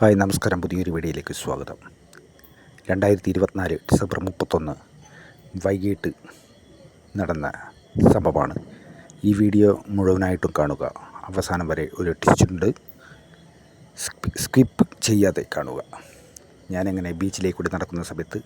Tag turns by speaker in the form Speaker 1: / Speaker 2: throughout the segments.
Speaker 1: Hi നമസ്കാരം. പുതിയൊരു വീഡിയോയിലേക്ക് സ്വാഗതം. രണ്ടായിരത്തി ഇരുപത്തിനാല് ഡിസംബർ മുപ്പത്തൊന്ന് വൈകിട്ട് നടന്ന സംഭവമാണ്. ഈ വീഡിയോ മുഴുവനായിട്ടും കാണുക. അവസാനം വരെ ഒരു ടിച്ചുണ്ട് സ്കിപ്പ് ചെയ്യാതെ കാണുക. ഞാനിങ്ങനെ ബീച്ചിലേക്ക് കൂടി നടക്കുന്ന സമയത്ത്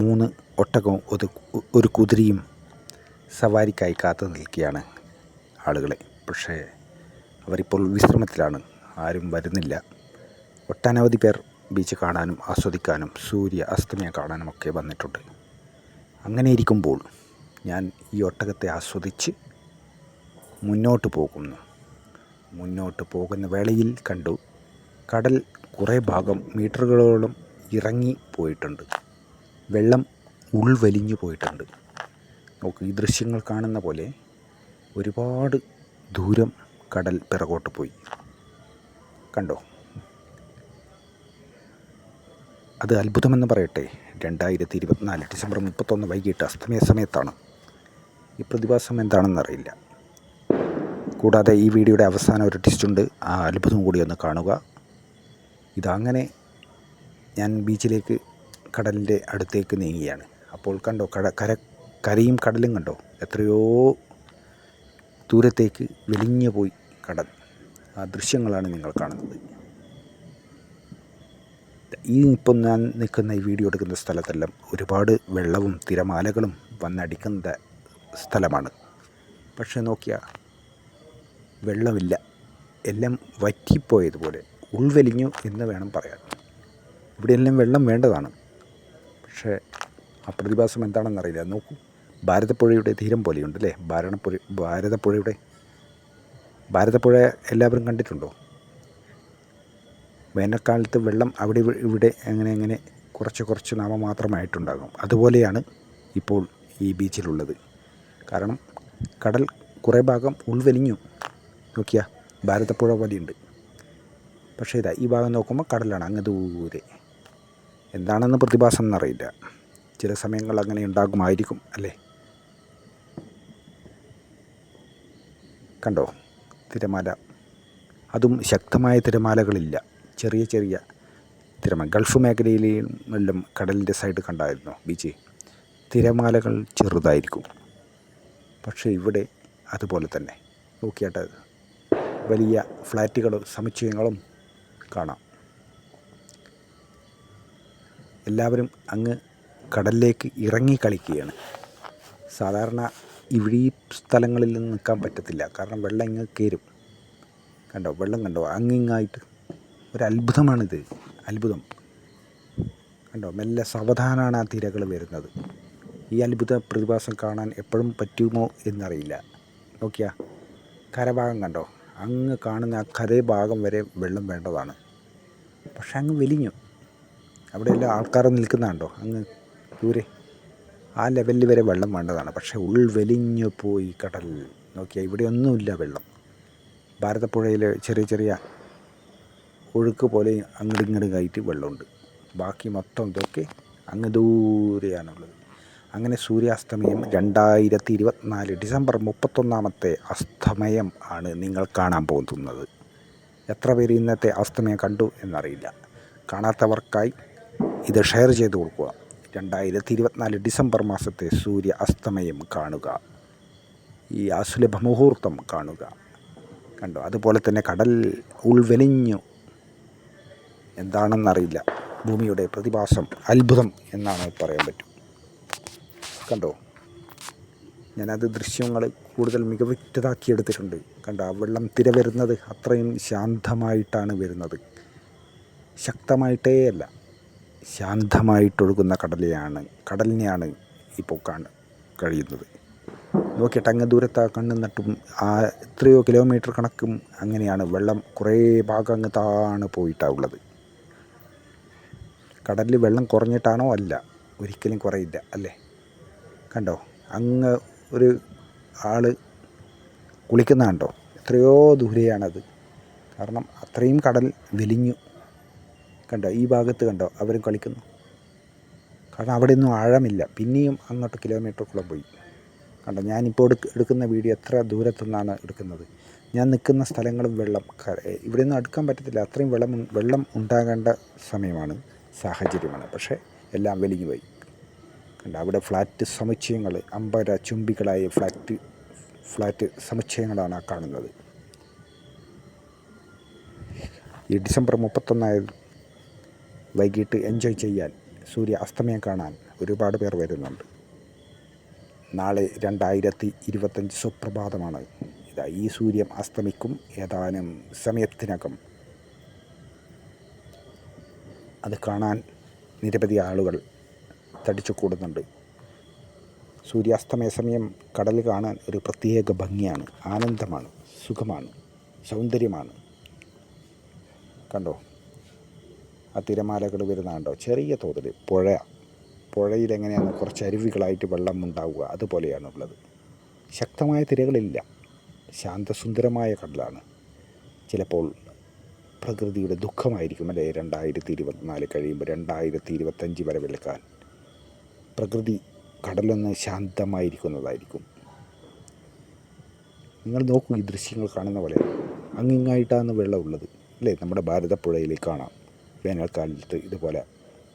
Speaker 1: മൂന്ന് ഒട്ടകവും ഒരു ഒരു കുതിരയും സവാരിക്കായി കാത്തു നിൽക്കുകയാണ് ആളുകളെ. പക്ഷേ അവരിപ്പോൾ വിശ്രമത്തിലാണ്. ആരും വരുന്നില്ല. ഒട്ടനവധി പേർ ബീച്ച് കാണാനും ആസ്വദിക്കാനും സൂര്യ അസ്തമയം കാണാനും ഒക്കെ വന്നിട്ടുണ്ട്. അങ്ങനെ ഇരിക്കുമ്പോൾ ഞാൻ ഈ ഒട്ടകത്തെ ആസ്വദിച്ച് മുന്നോട്ട് പോകുന്നു. മുന്നോട്ട് പോകുന്ന വേളയിൽ കണ്ടു കടൽ കുറേ ഭാഗം മീറ്ററുകളോളം ഇറങ്ങി പോയിട്ടുണ്ട്. വെള്ളം ഉൾവലിഞ്ഞു പോയിട്ടുണ്ട്. നമുക്ക് ഈ ദൃശ്യങ്ങൾ കാണുന്ന പോലെ ഒരുപാട് ദൂരം കടൽ പിറകോട്ട് പോയി. കണ്ടോ? അത് അത്ഭുതമെന്ന് പറയട്ടെ. രണ്ടായിരത്തി ഇരുപത്തിനാല് ഡിസംബർ മുപ്പത്തൊന്ന് വൈകിട്ട് അസ്തമയ സമയത്താണ്. ഈ പ്രതിഭാസം എന്താണെന്നറിയില്ല കൂടാതെ ഈ വീഡിയോയുടെ അവസാനം ഒരു ടിസ്റ്റുണ്ട് ആ അത്ഭുതം കൂടി ഒന്ന് കാണുക. ഇതങ്ങനെ ഞാൻ ബീച്ചിലേക്ക് കടലിന്റെ അടുത്തേക്ക് നീങ്ങിയാണ് അപ്പോൾ കണ്ടോ കട കര കരയും കടലും കണ്ടോ? എത്രയോ ദൂരത്തേക്ക് വെളിഞ്ഞു പോയി കടൽ. ആ ദൃശ്യങ്ങളാണ് നിങ്ങൾ കാണുന്നത്. ഈ ഇപ്പം ഞാൻ നിൽക്കുന്ന ഈ വീഡിയോ എടുക്കുന്ന സ്ഥലത്തെല്ലാം ഒരുപാട് വെള്ളവും തിരമാലകളും വന്നടിക്കുന്ന സ്ഥലമാണ്. പക്ഷേ നോക്കിയാൽ വെള്ളമില്ല. എല്ലാം വറ്റിപ്പോയതുപോലെ ഉൾവലിഞ്ഞു എന്ന് വേണം പറയാൻ. ഇവിടെയെല്ലാം വെള്ളം വേണ്ടതാണ്. പക്ഷേ ആ പ്രതിഭാസം എന്താണെന്നറിയില്ല. നോക്കൂ ഭാരതപ്പുഴയുടെ തീരം പോലെയുണ്ട് അല്ലേ? ഭാരണപ്പുഴ ഭാരതപ്പുഴയുടെ ഭാരതപ്പുഴ എല്ലാവരും കണ്ടിട്ടുണ്ടോ? വേനൽക്കാലത്ത് വെള്ളം അവിടെ ഇവിടെ അങ്ങനെ അങ്ങനെ കുറച്ച് കുറച്ച് നാമമാത്രമായിട്ടുണ്ടാകും അതുപോലെയാണ് ഇപ്പോൾ ഈ ബീച്ചിലുള്ളത്. കാരണം കടൽ കുറേ ഭാഗം ഉൾവലിഞ്ഞു. നോക്കിയാ ഭാരതപ്പുഴ പോലെയുണ്ട്. പക്ഷേ ഇതാ ഈ ഭാഗം നോക്കുമ്പോൾ കടലാണ് അങ്ങ് ദൂരെ. എന്താണെന്ന് പ്രതിഭാസം എന്നറിയില്ല. ചില സമയങ്ങൾ അങ്ങനെ ഉണ്ടാകുമായിരിക്കും അല്ലേ? കണ്ടോ? തിരമാല. അതും ശക്തമായ തിരമാലകളില്ല. ചെറിയ ചെറിയ തിരമ ഗൾഫ് മേഖലയിലെല്ലാം കടലിന്റെ സൈഡ് കണ്ടായിരുന്നു ബീച്ച്? തിരമാലകൾ ചെറുതായിരിക്കും. പക്ഷേ ഇവിടെ അതുപോലെ തന്നെ. നോക്കിയാട്ട് വലിയ ഫ്ലാറ്റുകളും സമുച്ചയങ്ങളും കാണാം. എല്ലാവരും അങ്ങ് കടലിലേക്ക് ഇറങ്ങി കളിക്കുകയാണ്. സാധാരണ ഇവിടെ ഈ സ്ഥലങ്ങളിൽ നിന്ന് നിൽക്കാൻ പറ്റത്തില്ല. കാരണം വെള്ളം ഇങ്ങ് കയറും. കണ്ടോ? വെള്ളം കണ്ടോ? അങ്ങിങ്ങായിട്ട് ഒരു അത്ഭുതമാണിത് അത്ഭുതം. കണ്ടോ? മെല്ലെ സാവധാനമാണ് ആ തിരകൾ വരുന്നത്. ഈ അത്ഭുത പ്രതിഭാസം കാണാൻ എപ്പോഴും പറ്റുമോ എന്നറിയില്ല. നോക്കിയാ കരഭാഗം കണ്ടോ? അങ്ങ് കാണുന്ന ആ കരേ ഭാഗം വരെ വെള്ളം വേണ്ടതാണ്. പക്ഷെ അങ്ങ് വലിഞ്ഞു. അവിടെയെല്ലാം ആൾക്കാർ നിൽക്കുന്നുണ്ടോ അങ്ങ് ദൂരെ. ആ ലെവലിൽ വരെ വെള്ളം വേണ്ടതാണ്. പക്ഷേ ഉൾവലിഞ്ഞു പോയി കടൽ. നോക്കിയാൽ ഇവിടെയൊന്നുമില്ല വെള്ളം. ഭാരതപ്പുഴയിൽ ചെറിയ ചെറിയ ഒഴുക്ക് പോലെ അങ്ങോട്ടും ഇങ്ങോട്ടും ആയിട്ട് വെള്ളമുണ്ട്. ബാക്കി മൊത്തം ഇതൊക്കെ അങ്ങ് ദൂരെയാണുള്ളത്. അങ്ങനെ സൂര്യാസ്തമയം രണ്ടായിരത്തി ഇരുപത്തിനാല് ഡിസംബർ മുപ്പത്തൊന്നാമത്തെ അസ്തമയം ആണ് നിങ്ങൾ കാണാൻ പോകുന്നത്. എത്ര പേര് ഇന്നത്തെ അസ്തമയം കണ്ടു എന്നറിയില്ല. കാണാത്തവർക്കായി ഇത് ഷെയർ ചെയ്ത് കൊടുക്കുക. രണ്ടായിരത്തി ഇരുപത്തിനാല് ഡിസംബർ മാസത്തെ സൂര്യ അസ്തമയം കാണുക. ഈ അസുലഭ മുഹൂർത്തം കാണുക. കണ്ടു? അതുപോലെ തന്നെ കടൽ ഉൾവലിഞ്ഞു എന്താണെന്നറിയില്ല. ഭൂമിയുടെ പ്രതിഭാസം അത്ഭുതം എന്നാണ് പറയാൻ പറ്റും. കണ്ടോ? ഞാനത് ദൃശ്യങ്ങൾ കൂടുതൽ മികവുറ്റതാക്കി എടുത്തിട്ടുണ്ട് കണ്ടോ? ആ വെള്ളം തിര വരുന്നത് അത്രയും ശാന്തമായിട്ടാണ് വരുന്നത്. ശക്തമായിട്ടേ അല്ല ശാന്തമായിട്ടൊഴുകുന്ന കടലെയാണ് കടലിനെയാണ് ഇപ്പോൾ കാണ കഴിയുന്നത്. നോക്കിയിട്ട് അങ്ങ് ദൂരത്ത് ആ കണ്ണും നട്ടും ആ എത്രയോ കിലോമീറ്റർ കണക്കും അങ്ങനെയാണ് വെള്ളം കുറേ ഭാഗം അങ്ങ് താണ് പോയിട്ടാണ് ഉള്ളത്. കടലിൽ വെള്ളം കുറഞ്ഞിട്ടാണോ അല്ല? ഒരിക്കലും കുറയില്ല അല്ലേ? കണ്ടോ? അങ്ങ് ഒരു ആൾ കുളിക്കുന്ന കണ്ടോ? എത്രയോ ദൂരെയാണത്. കാരണം അത്രയും കടൽ വലിഞ്ഞു. കണ്ടോ? ഈ ഭാഗത്ത് കണ്ടോ? അവരും കളിക്കുന്നു. കാരണം അവിടെ ഒന്നും ആഴമില്ല. പിന്നെയും അങ്ങോട്ട് കിലോമീറ്ററുകളും പോയി. കണ്ടോ? ഞാനിപ്പോൾ എടുക്ക എടുക്കുന്ന വീഡിയോ എത്ര ദൂരത്തു നിന്നാണ് എടുക്കുന്നത്? ഞാൻ നിൽക്കുന്ന സ്ഥലങ്ങളും വെള്ളം. ഇവിടെ നിന്ന് അടുക്കാൻ പറ്റത്തില്ല. അത്രയും വെള്ളം വെള്ളം ഉണ്ടാകേണ്ട സമയമാണ്. സാഹചര്യമാണ്. പക്ഷേ എല്ലാം വലിഞ്ഞു പോയി കണ്ട? അവിടെ ഫ്ലാറ്റ് സമുച്ചയങ്ങൾ അമ്പര ചുംബികളായ ഫ്ലാറ്റ് ഫ്ലാറ്റ് സമുച്ചയങ്ങളാണ് കാണുന്നത്. ഈ ഡിസംബർ മുപ്പത്തൊന്നായ വൈകിട്ട് എൻജോയ് ചെയ്യാൻ സൂര്യ അസ്തമയം കാണാൻ ഒരുപാട് പേർ വരുന്നുണ്ട്. നാളെ രണ്ടായിരത്തി ഇരുപത്തഞ്ച് സുപ്രഭാതമാണ്. ഇതാ ഈ സൂര്യൻ അസ്തമിക്കും ഏതാനും സമയത്തിനകം. അത് കാണാൻ നിരവധി ആളുകൾ തടിച്ചു കൂടുന്നുണ്ട് സൂര്യാസ്തമയ സമയം കടൽ കാണാൻ ഒരു പ്രത്യേക ഭംഗിയാണ്. ആനന്ദമാണ് സുഖമാണ് സൗന്ദര്യമാണ്. കണ്ടോ? ആ തിരമാലകൾ വരുന്ന കണ്ടോ ചെറിയ തോതിൽ പുഴ. പുഴയിൽ എങ്ങനെയാണ് കുറച്ച് അരുവികളായിട്ട് വെള്ളം ഉണ്ടാവുക അതുപോലെയാണുള്ളത്. ശക്തമായ തിരകളില്ല. ശാന്തസുന്ദരമായ കടലാണ്. ചിലപ്പോൾ പ്രകൃതിയുടെ ദുഃഖമായിരിക്കും അല്ലേ? രണ്ടായിരത്തി ഇരുപത്തിനാല് കഴിയുമ്പോൾ രണ്ടായിരത്തി ഇരുപത്തഞ്ച് വരെ വിൽക്കാൻ പ്രകൃതി കടലൊന്ന് ശാന്തമായിരിക്കുന്നതായിരിക്കും. നിങ്ങൾ നോക്കൂ ഈ ദൃശ്യങ്ങൾ കാണുന്ന പോലെ അങ്ങിങ്ങായിട്ടാണ് വെള്ളമുള്ളത് അല്ലേ? നമ്മുടെ ഭാരതപ്പുഴയിൽ കാണാം. വേനൽക്കാലത്ത് ഇതുപോലെ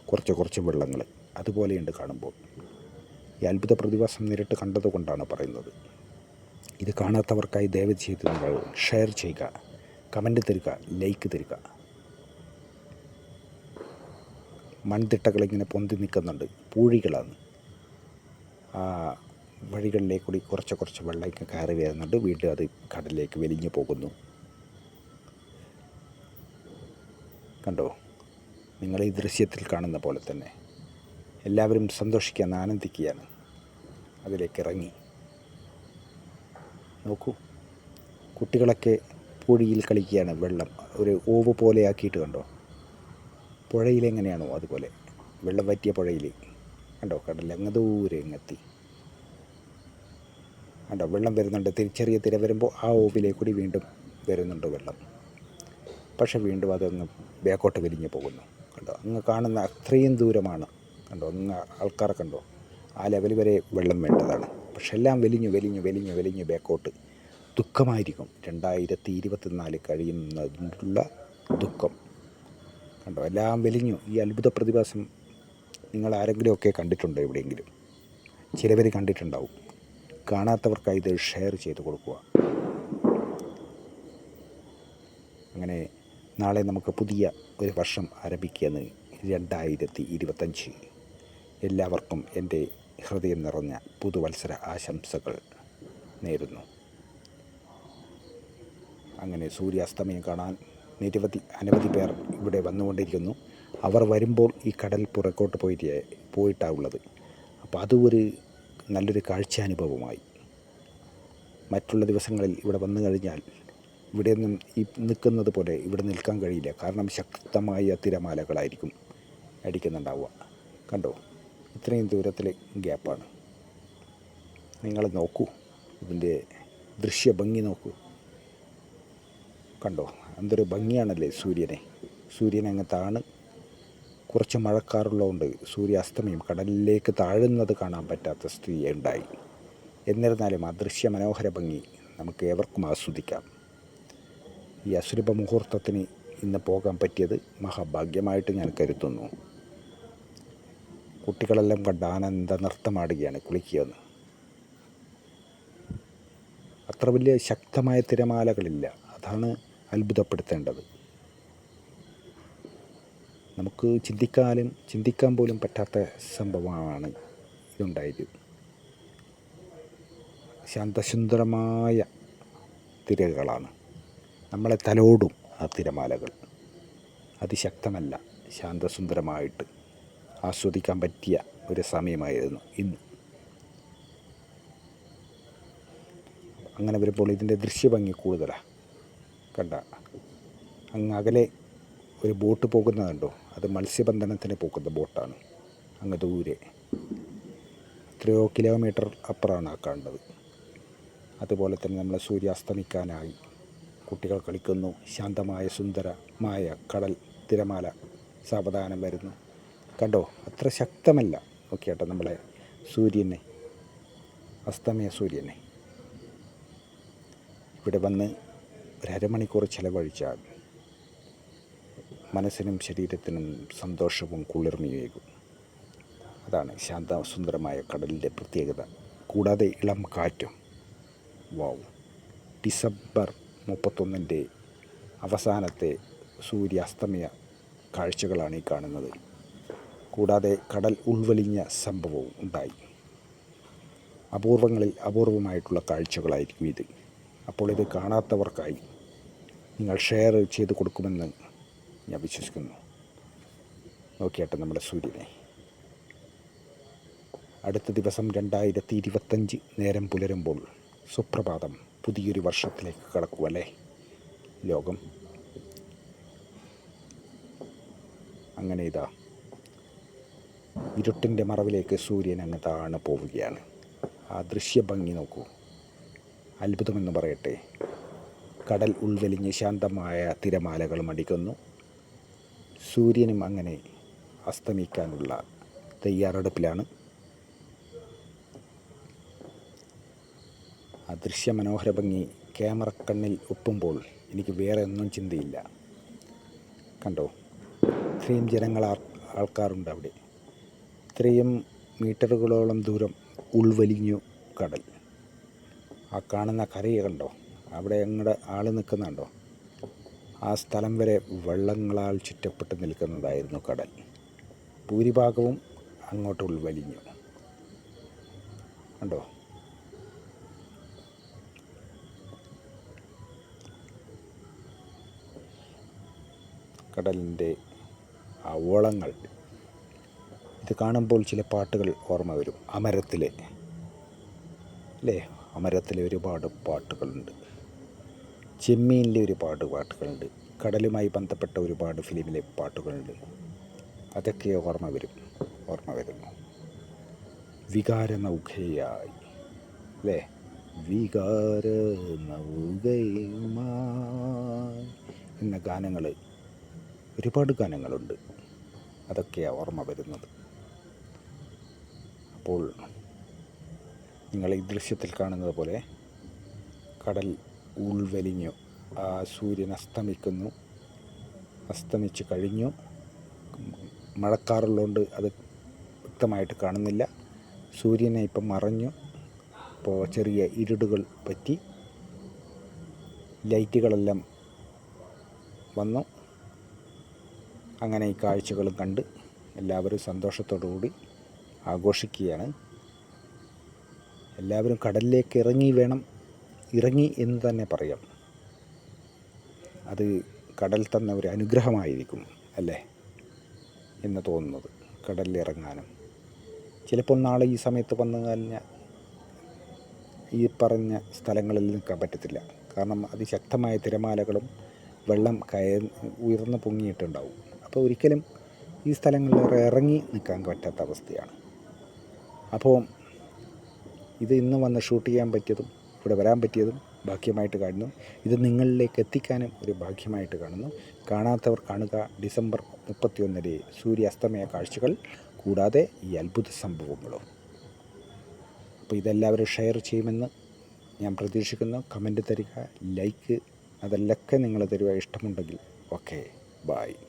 Speaker 1: കുറച്ച് കുറച്ച് വെള്ളങ്ങൾ അതുപോലെയുണ്ട് കാണുമ്പോൾ. ഈ അത്ഭുത പ്രതിഭാസം നേരിട്ട് കണ്ടതുകൊണ്ടാണ് പറയുന്നത്. ഇത് കാണാത്തവർക്കായി ദയവ് ചെയ്ത് നിങ്ങൾ ഷെയർ ചെയ്യുക. കമന്റ് തരിക ലൈക്ക് തരിക. മൺതിട്ടകളിങ്ങനെ പൊന്തി നിൽക്കുന്നുണ്ട് പൂഴികളാണ്. ആ വഴികളിലേക്ക് കൂടി കുറച്ച് കുറച്ച് വെള്ളമൊക്കെ കയറി വരുന്നുണ്ട് വീണ്ടും അത് കടലിലേക്ക് വലിഞ്ഞു പോകുന്നു. കണ്ടോ? നിങ്ങൾ ഈ ദൃശ്യത്തിൽ കാണുന്ന പോലെ തന്നെ. എല്ലാവരും സന്തോഷിക്കാൻ ആനന്ദിക്കുകയാണ്. അതിലേക്ക് ഇറങ്ങി. നോക്കൂ കുട്ടികളൊക്കെ പുഴിയിൽ കളിക്കുകയാണ് വെള്ളം. ഒരു ഓവ് പോലെ ആക്കിയിട്ട് കണ്ടോ? പുഴയിലെങ്ങനെയാണോ അതുപോലെ. വെള്ളം വറ്റിയ പുഴയിൽ. കണ്ടോ? കടലിൽ അങ്ങ് ദൂരെ എങ്ങെത്തി കണ്ടോ? വെള്ളം വരുന്നുണ്ട്. ചെറിയ തിര വരുമ്പോൾ ആ ഓവിലേ കൂടി വീണ്ടും വരുന്നുണ്ട് വെള്ളം. പക്ഷെ വീണ്ടും അതങ്ങ് ബാക്കോട്ട് വലിഞ്ഞു പോകുന്നു. കണ്ടോ? അങ്ങ് കാണുന്ന അത്രയും ദൂരമാണ്. കണ്ടോ? അങ്ങ് ആൾക്കാരെ കണ്ടോ? ആ ലെവൽ വരെ വെള്ളം വേണ്ടതാണ്. പക്ഷെ എല്ലാം വലിഞ്ഞു വലിഞ്ഞു വലിഞ്ഞു വലിഞ്ഞു ബാക്കോട്ട്. ദുഃഖമായിരിക്കും. രണ്ടായിരത്തി ഇരുപത്തിനാല് കഴിയുന്നതിനുള്ള ദുഃഖം. കണ്ടോ? എല്ലാം വെലിഞ്ഞു. ഈ അത്ഭുത പ്രതിഭാസം നിങ്ങൾ ആരെങ്കിലുമൊക്കെ കണ്ടിട്ടുണ്ടോ എവിടെയെങ്കിലും? ചിലവർ കണ്ടിട്ടുണ്ടാവും. കാണാത്തവർക്കായി ഇത് ഷെയർ ചെയ്ത് കൊടുക്കുക. അങ്ങനെ നാളെ നമുക്ക് പുതിയ ഒരു വർഷം ആരംഭിക്കുകയെന്ന് രണ്ടായിരത്തി ഇരുപത്തഞ്ച് എല്ലാവർക്കും എന്റെ ഹൃദയം നിറഞ്ഞ പുതുവത്സര ആശംസകൾ നേരുന്നു. അങ്ങനെ സൂര്യാസ്തമയം കാണാൻ നിരവധി അനവധി പേർ ഇവിടെ വന്നുകൊണ്ടിരിക്കുന്നു. അവർ വരുമ്പോൾ ഈ കടൽ പുറക്കോട്ട് പോയിട്ട് പോയിട്ടാവുള്ളത് അപ്പോൾ അതും ഒരു നല്ലൊരു കാഴ്ചാനുഭവമായി. മറ്റുള്ള ദിവസങ്ങളിൽ ഇവിടെ വന്നു കഴിഞ്ഞാൽ ഇവിടെ നിന്നും ഈ നിൽക്കുന്നത് പോലെ ഇവിടെ നിൽക്കാൻ കഴിയില്ല. കാരണം ശക്തമായ തിരമാലകളായിരിക്കും അടിക്കുന്നുണ്ടാവുക. കണ്ടോ? ഇത്രയും ദൂരത്തിലെ ഗ്യാപ്പാണ്. നിങ്ങൾ നോക്കൂ. ഇതിന്റെ ദൃശ്യഭംഗി നോക്കൂ. കണ്ടോ? എന്തൊരു ഭംഗിയാണല്ലേ സൂര്യനെ. സൂര്യൻ അങ്ങ് താണ്. കുറച്ച് മഴക്കാറുള്ളതുകൊണ്ട് സൂര്യാസ്തമയം കടലിലേക്ക് താഴുന്നത് കാണാൻ പറ്റാത്ത സ്ഥിതി ഉണ്ടായി എന്നിരുന്നാലും ആ ദൃശ്യ മനോഹര ഭംഗി നമുക്ക് ഏവർക്കും ആസ്വദിക്കാം. ഈ അസുരഭ മുഹൂർത്തത്തിന് ഇന്ന് പോകാൻ പറ്റിയത് മഹാഭാഗ്യമായിട്ട് ഞാൻ കരുതുന്നു. കുട്ടികളെല്ലാം കണ്ട് ആനന്ദ നൃത്തമാടുകയാണ് കുളിക്കുകയെന്ന്. അത്ര വലിയ ശക്തമായ തിരമാലകളില്ല. അതാണ് അത്ഭുതപ്പെടുത്തേണ്ടത്. നമുക്ക് ചിന്തിക്കാനും ചിന്തിക്കാൻ പോലും പറ്റാത്ത സംഭവമാണ് ഇതുണ്ടായത്. ശാന്തസുന്ദരമായ തിരകളാണ്. നമ്മളെ തലോടും ആ തിരമാലകൾ. അതിശക്തമല്ല ശാന്തസുന്ദരമായിട്ട് ആസ്വദിക്കാൻ പറ്റിയ ഒരു സമയമായിരുന്നു ഇന്ന്. അങ്ങനെ വരുമ്പോൾ ഇതിന്റെ ദൃശ്യഭംഗി കൂടുതലാണ് കണ്ട. അങ്ങ് അകലെ ഒരു ബോട്ട് പോകുന്നതുണ്ടോ അത് മത്സ്യബന്ധനത്തിന് പോകുന്ന ബോട്ടാണ്. അങ്ങ് ദൂരെ. എത്രയോ കിലോമീറ്റർ അപ്പുറമാണ് ആ കാണുന്നത്. അതുപോലെ തന്നെ നമ്മൾ സൂര്യാസ്തമിക്കാനായി കുട്ടികൾ കളിക്കുന്നു. ശാന്തമായ സുന്ദരമായ കടൽ തിരമാല സാവധാനം വരുന്നു. കണ്ടോ? അത്ര ശക്തമല്ല. നോക്കിയാട്ടോ നമ്മളെ സൂര്യനെ. അസ്തമയ സൂര്യനെ. ഇവിടെ വന്ന് ഒരു അരമണിക്കൂർ ചിലവഴിച്ചാൽ മനസ്സിനും ശരീരത്തിനും സന്തോഷവും കുളിർമയേകും അതാണ് ശാന്തസുന്ദരമായ കടലിന്റെ പ്രത്യേകത. കൂടാതെ ഇളം കാറ്റും വാവ് ഡിസംബർ മുപ്പത്തൊന്നിന്റെ അവസാനത്തെ സൂര്യാസ്തമയ കാഴ്ചകളാണ് ഈ കാണുന്നത്. കൂടാതെ കടൽ ഉൾവലിഞ്ഞ സംഭവവും ഉണ്ടായി. അപൂർവങ്ങളിൽ അപൂർവമായിട്ടുള്ള കാഴ്ചകളായിരിക്കും ഇത്. അപ്പോൾ ഇത് കാണാത്തവർക്കായി നിങ്ങൾ ഷെയർ ചെയ്ത് കൊടുക്കുമെന്ന് ഞാൻ വിശ്വസിക്കുന്നു. നോക്കിയാട്ടെ നമ്മുടെ സൂര്യനെ. അടുത്ത ദിവസം രണ്ടായിരത്തി ഇരുപത്തഞ്ച് നേരം പുലരുമ്പോൾ സുപ്രഭാതം പുതിയൊരു വർഷത്തിലേക്ക് കടക്കുമല്ലേ ലോകം. അങ്ങനെ ഇതാ. ഇരുട്ടിന്റെ മറവിലേക്ക് സൂര്യൻ അങ്ങ് താണ് പോവുകയാണ്. ആ ദൃശ്യഭംഗി നോക്കൂ. അത്ഭുതമെന്ന് പറയട്ടെ. കടൽ ഉൾവലിഞ്ഞ് ശാന്തമായ തിരമാലകൾ മടിക്കുന്നു സൂര്യനും അങ്ങനെ അസ്തമിക്കാനുള്ള തയ്യാറെടുപ്പിലാണ്. ആ ദൃശ്യമനോഹര ഭംഗി ക്യാമറ കണ്ണിൽ ഒപ്പുമ്പോൾ എനിക്ക് വേറെ ഒന്നും ചിന്തയില്ല. കണ്ടോ? ഇത്രയും ജനങ്ങൾ ആൾക്കാരുണ്ട് അവിടെ. ഇത്രയും മീറ്ററുകളോളം ദൂരം ഉൾവലിഞ്ഞു കടൽ. ആ കാണുന്ന കരയെ കണ്ടോ? അവിടെ ഞങ്ങളുടെ ആൾ നിൽക്കുന്നുണ്ടോ? ആ സ്ഥലം വരെ വെള്ളങ്ങളാൽ ചുറ്റപ്പെട്ട് നിൽക്കുന്നതായിരുന്നു കടൽ. ഭൂരിഭാഗവും അങ്ങോട്ട് ഉൾവലിഞ്ഞു. കണ്ടോ? കടലിന്റെ ആ ഇത് കാണുമ്പോൾ ചില പാട്ടുകൾ ഓർമ്മ വരും. അമരത്തിലെ. അല്ലേ? അമരത്തിലെ ഒരുപാട് പാട്ടുകളുണ്ട്. ചെമ്മീനിലെ ഒരുപാട് പാട്ടുകളുണ്ട്. കടലുമായി ബന്ധപ്പെട്ട ഒരുപാട് ഫിലിമിലെ പാട്ടുകളുണ്ട്. അതൊക്കെ ഓർമ്മ വരും. ഓർമ്മ വരുന്നു വികാര നൗകയായി അല്ലേ? വികാര എന്ന ഗാനങ്ങൾ ഒരുപാട് ഗാനങ്ങളുണ്ട്. അതൊക്കെയാണ് ഓർമ്മ വരുന്നത്. അപ്പോൾ നിങ്ങൾ ഈ ദൃശ്യത്തിൽ കാണുന്നത് പോലെ കടൽ ഉൾവലിഞ്ഞു. സൂര്യൻ അസ്തമിക്കുന്നു. അസ്തമിച്ച് കഴിഞ്ഞു. മഴക്കാറുള്ളതുകൊണ്ട് അത് വ്യക്തമായിട്ട് കാണുന്നില്ല. സൂര്യനെ ഇപ്പം മറഞ്ഞു. ഇപ്പോൾ ചെറിയ ഇരുടുകൾ പറ്റി. ലൈറ്റുകളെല്ലാം വന്നു. അങ്ങനെ ഈ കാഴ്ചകളും കണ്ട് എല്ലാവരും സന്തോഷത്തോടുകൂടി ആഘോഷിക്കുകയാണ്. എല്ലാവരും കടലിലേക്ക് ഇറങ്ങി വേണം. ഇറങ്ങി എന്ന് തന്നെ പറയാം. അത് കടൽ തന്ന ഒരു അനുഗ്രഹമായിരിക്കും അല്ലേ? എന്ന് തോന്നുന്നത് കടലിൽ ഇറങ്ങാനും ചിലപ്പോൾ നാളെ ഈ സമയത്ത് വന്നു കഴിഞ്ഞാൽ ഈ പറഞ്ഞ സ്ഥലങ്ങളിൽ നിൽക്കാൻ പറ്റത്തില്ല. കാരണം അതിശക്തമായ തിരമാലകളും വെള്ളം കയ ഉയർന്ന് പൊങ്ങിയിട്ടുണ്ടാവും. അപ്പോൾ ഒരിക്കലും ഈ സ്ഥലങ്ങളിൽ ഇറങ്ങി നിൽക്കാൻ പറ്റാത്ത അവസ്ഥയാണ്. അപ്പോൾ ഇത് ഇന്ന് വന്ന് ഷൂട്ട് ചെയ്യാൻ പറ്റിയതും ഇവിടെ വരാൻ പറ്റിയതും ഭാഗ്യമായിട്ട് കാണുന്നു. ഇത് നിങ്ങളിലേക്ക് എത്തിക്കാനും ഒരു ഭാഗ്യമായിട്ട് കാണുന്നു. കാണാത്തവർ കാണുക. ഡിസംബർ മുപ്പത്തിയൊന്നിലെ സൂര്യാസ്തമയ കാഴ്ചകൾ കൂടാതെ ഈ അത്ഭുത സംഭവങ്ങളും. അപ്പോൾ ഇതെല്ലാവരും ഷെയർ ചെയ്യുമെന്ന് ഞാൻ പ്രതീക്ഷിക്കുന്നു. കമന്റ് തരിക ലൈക്ക് അതെല്ലൊക്കെ നിങ്ങൾ തരിക ഇഷ്ടമുണ്ടെങ്കിൽ. Okay bye